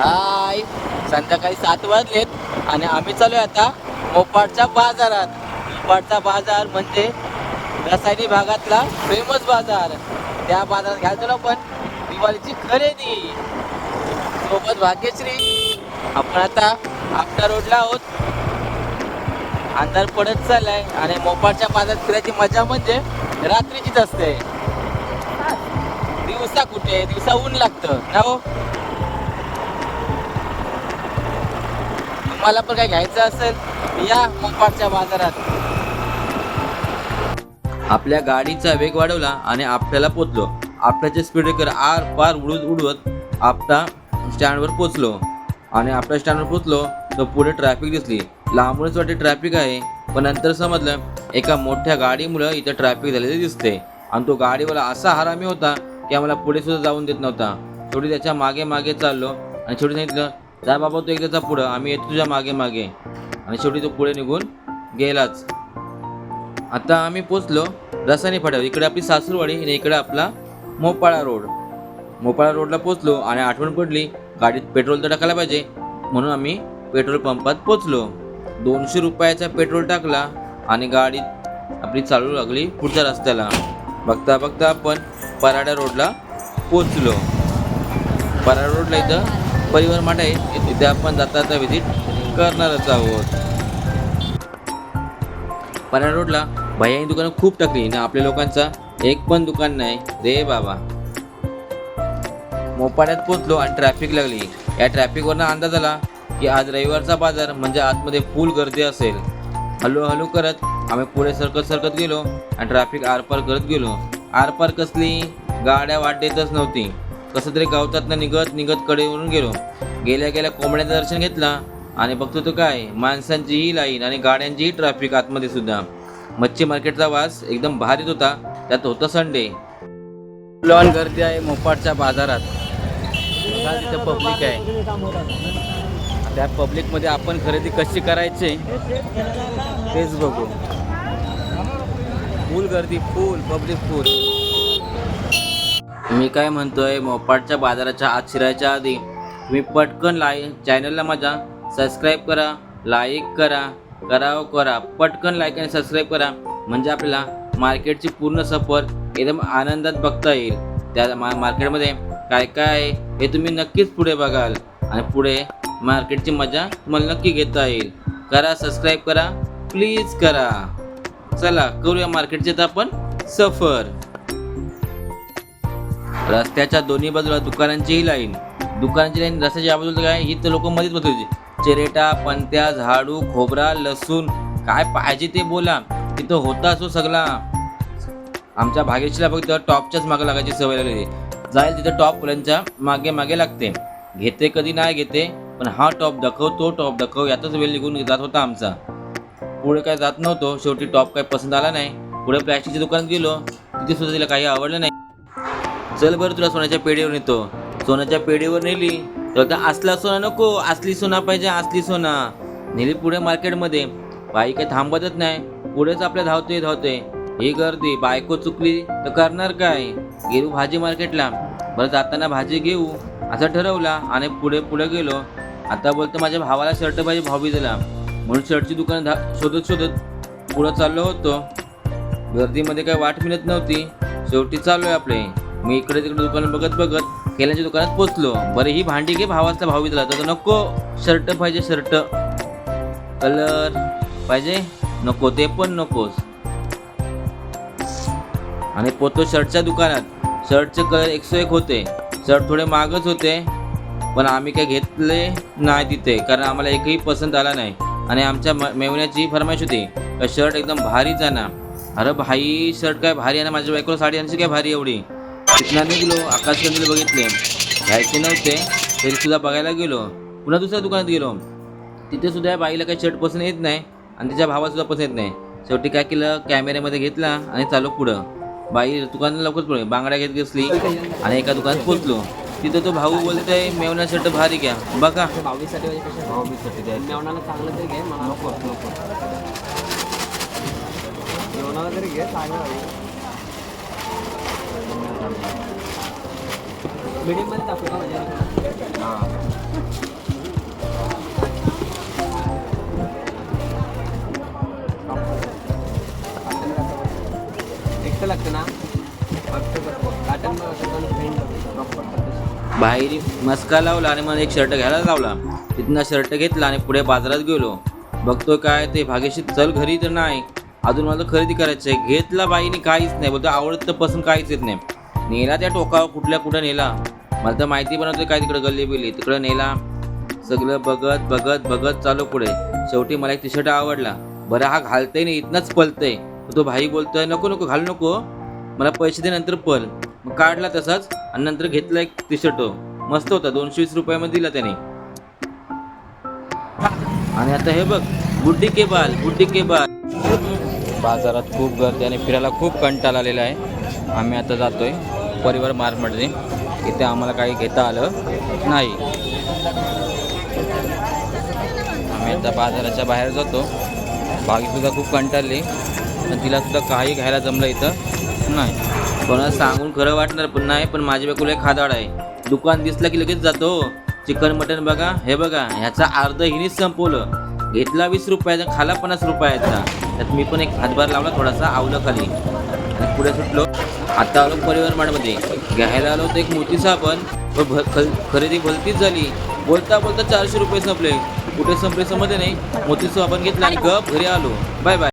हाय. संध्याकाळी सात वाजलेत आणि आम्ही चालू आहे आता मोपाडच्या बाजारात. मोपाडचा बाजार म्हणजे रसायनी भागातला फेमस बाजार. त्या बाजारात घ्यायचो ना पण दिवाळीची खरेदी. सोबत भाग्यश्री. आपण आता आपल्या रोडला आहोत. अंधार पडत चाललाय आणि मोपाडच्या बाजारात फिरायची मजा म्हणजे रात्रीचीच असते. दिवसा कुठे? दिवसा ऊन लागतं. ना हो? तुम्हाला पण काय घ्यायचं असेल या मोपाडच्या बाजारात. आपल्या गाडीचा वेग वाढवला आणि आपल्याला पोचलो. आपल्याचे स्पीड आर पार उडत उडवत आपला स्टँडवर पोचलो. आणि आपल्या स्टँडवर पोचलो तर पुढे ट्रॅफिक दिसली. लांबूनच वाटते ट्रॅफिक आहे पण नंतर समजलं एका मोठ्या गाडीमुळं इथं ट्रॅफिक झालेले दिसते आणि तो गाडीवाला असा हरामी होता की आम्हाला पुढे सुद्धा जाऊन देत नव्हता. शेवटी त्याच्यामागे मागे चाललो आणि शेवटी सांगितलं जा बाबा तू एकदाचा पुढं. आम्ही येतो तुझ्या मागे मागे. आणि शेवटी तो पुढे निघून गेलाच. आता आम्ही पोचलो रसानी फाट्यावर. इकडे आपली सासूरवाडी आणि इकडे आपला मोपाळा रोड. मोपाळा रोडला पोचलो आणि आठवण पडली गाडीत पेट्रोल तर टाकायला पाहिजे. म्हणून आम्ही पेट्रोल पंपात पोचलो. दोनशे रुपयाचा पेट्रोल टाकला आणि गाडी आपली चालू लागली पुढच्या रस्त्याला. बघता बघता आपण पराडा रोडला पोचलो. पराडा रोडला इथं परिवार माठ आहे. तिथे आपण जाता जाता व्हिजिट करणारच आहोत. पराडा रोडला भैयानी दुकानं खूप टाकली. ना आपल्या लोकांचा एक पण दुकान नाही. रे बाबा. मोपाड्यात पोचलो आणि ट्रॅफिक लागली. या ट्रॅफिकवरनं अंदाज आला की आज रविवारचा बाजार म्हणजे आतमध्ये फुल गर्दी असेल. हळूहळू करत आम्ही पुढे सरकत सरकत गेलो आणि ट्रॅफिक आरपार करत गेलो. आरपार कसली? गाड्या वाट देतच नव्हती. कसं तरी गावतातनं निघत निघत कडेवरून गेलो. गेल्या गेल्या कोंबड्याचं दर्शन घेतला आणि बघतो तो काय माणसांचीही लाईन आणि गाड्यांचीही ट्रॅफिक आतमध्ये सुद्धा. मच्छी मार्केटचा वास एकदम भारीत होता. त्यात होता संडे लॉन गर्दी आहे मोपाटच्या बाजारात. तिथं पब्लिक आहे. त्या पब्लिकमध्ये आपण खरेदी कशी करायची? तेच बघू. फुल गर्दी फुल पब्लिक फुल मी काय म्हणतोय मोपाटच्या बाजाराच्या आत शिरायच्या आधी तुम्ही पटकन लाय चॅनलला माझ्या सबस्क्राईब करा लाईक करा करा हो करा. पटकन लाईक आणि सबस्क्राईब करा. म्हणजे आपल्याला मार्केटची पूर्ण सफर एकदम आनंदात बघता येईल. त्या मा मार्केटमध्ये काय काय आहे हे तुम्ही नक्कीच पुढे बघाल. आणि पुढे मार्केटची मजा तुम्हाला नक्की घेता येईल. करा सबस्क्राईब करा. प्लीज करा. चला करूया मार्केटचे तर आपण सफर. रस्त्याच्या दोन्ही बाजूला दुकानांचीही लाईन. दुकानांची लाईन रस्त्याच्या बाजूला काय ही तर लोक मध्येच बसवली चिरेटा पंत्या झाडू खोबरा लसूण काय पाहिजे ते बोला. तिथं होता असो सगळा. आमच्या भाग्यशीला फक्त टॉपच्याच मागे लागायची सवय लागली जाईल तिथं टॉप फुलांच्या मागे मागे लागते. घेते कधी नाही घेते पण हा टॉप दाखव तो टॉप दाखव यातच वेळ निघून जात होता आमचा. पुढे काय जात नव्हतो शेवटी टॉप काय पसंत आला नाही. पुढे प्लॅस्टिकच्या दुकानात गेलो तिथे सुद्धा तिला काही आवडलं नाही. चल बरं तुला सोन्याच्या पेढीवर नेतो. सोन्याच्या पेढीवर नेली. तर असला सोना नको. असली सोना पाहिजे असली सोना. नेली पुढे मार्केटमध्ये. बाई काही थांबतच नाही. पुढेच आपल्या धावते धावते ही गर्दी. बायको चुकली तर करणार काय? गेलो भाजी मार्केटला. बरं जाताना भाजी घेऊ. असं ठरवला आणि पुढे पुढे गेलो. आता बोलतो माझ्या भावाला शर्ट पाहिजे भावी दिला म्हणून शर्टची दुकानं धा शोधत शोधत पुढं चाललो होतो. गर्दीमध्ये काही वाट मिळत नव्हती. शेवटी चाललोय आपले. मी इकडे तिकडे दुकान बघत बघत केल्याच्या दुकानात पोचलो. बरं ही भांडी घे भावाचा भाव दिला तर नको. शर्ट पाहिजे शर्ट. कलर पाहिजे? नको ते पण नकोस आणि पोतो शर्टच्या दुकानात. शर्टचे कलर एकशे एक होते. शर्ट थोडे महागच होते. पण आम्ही काही घेतले नाही तिथे. कारण आम्हाला एकही पसंत आला नाही. आणि आमच्या मेवण्याची फरमाईश होती. शर्ट एकदम भारीच आहे ना अरे भाई शर्ट काय भारी आहे ना? माझ्या बायकोला साडी आणशी काय भारी एवढी? तिथनं निघलो आकाशकंदील बघितले. घ्यायचे नव्हते तरी सुद्धा बघायला गेलो. पुन्हा दुसऱ्या दुकानात गेलो. तिथे सुद्धा या बाईला काही शर्ट पसंत येत नाही आणि तिच्या भावाला सुद्धा पसंत येत नाही. शेवटी काय केलं? कॅमेऱ्यामध्ये घेतला आणि चालू पुढं. बाई दुकानात लवकरच पुढे बांगड्या घेत घेतली आणि एका दुकानात पोचलो तिथं तो भाऊ बोलत आहे मेवना शर्ट भारी घ्या. बघा. भावीसाठी भावीसाठी चांगलं तरी घे मला नको नको. मेवणाला तरी घे चांगलं मीडियममध्ये का म्हणजे बाहेर मस्का लावला आणि मला एक शर्ट घ्यायला लावला. तिथनं शर्ट घेतला आणि पुढे बाजारात गेलो. बघतो काय ते भाग्यशी चल घरी तर नाही. अजून मला खरेदी करायचं आहे घेतला बाईने काहीच नाही. बोलतो आवडत तर पसंत काहीच येत नाही. नेला त्या टोकावर कुठल्या कुठं नेला? मला तर माहिती पण होतं काय तिकडं गल्ली बिल्ली. तिकडं नेला. सगळं बघत बघत बघत चालू पुढे. शेवटी मला एक टी शर्ट आवडला. बरं हा घालतंय नाही इथनंच पलतंय तो भाई बोलतोय नको नको घालू नको मला पैसे दे नंतर पल मग काढला तसाच आणि नंतर घेतला एक टी शर्ट मस्त होता दोनशे वीस रुपयामध्ये दिला त्याने. आणि आता हे बघ बुड्डी के बाल बुड्डी के बाल. बाजारात खूप गर्दी आणि फिरायला खूप कंटाळा आलेला आहे. आम्ही आता जातोय. परिवार मार्टमध्ये इथे आम्हाला काही घेता आलं नाही. आम्ही आता बाजाराच्या बाहेर जातो. बागीसुद्धा खूप कंटाळली पण तिलासुद्धा काही घ्यायला जमलं इथं नाही. कोणाला सांगून खरं वाटणार पण नाही पण माझ्या बायकोला एक खादाड आहे. दुकान दिसलं की लगेच जातो. चिकन मटन बघा हे बघा ह्याचा अर्ध हिनीच संपवलं. घेतला वीस रुपयाचा खाला पन्नास रुपयाचा त्यात मी पण एक हातभार लावला थोडासा आवलं खाली. आणि पुढे सुटलो. आता आलो परिवार माडमध्ये. घ्यायला आलो तर एक मोठी साबण खरेदी भलतीच झाली. बोलता बोलता चारशे रुपये संपले. कुठे संपले समजले नाही. मोठी साबण घेतला आणि गप घरी आलो. Bye bye.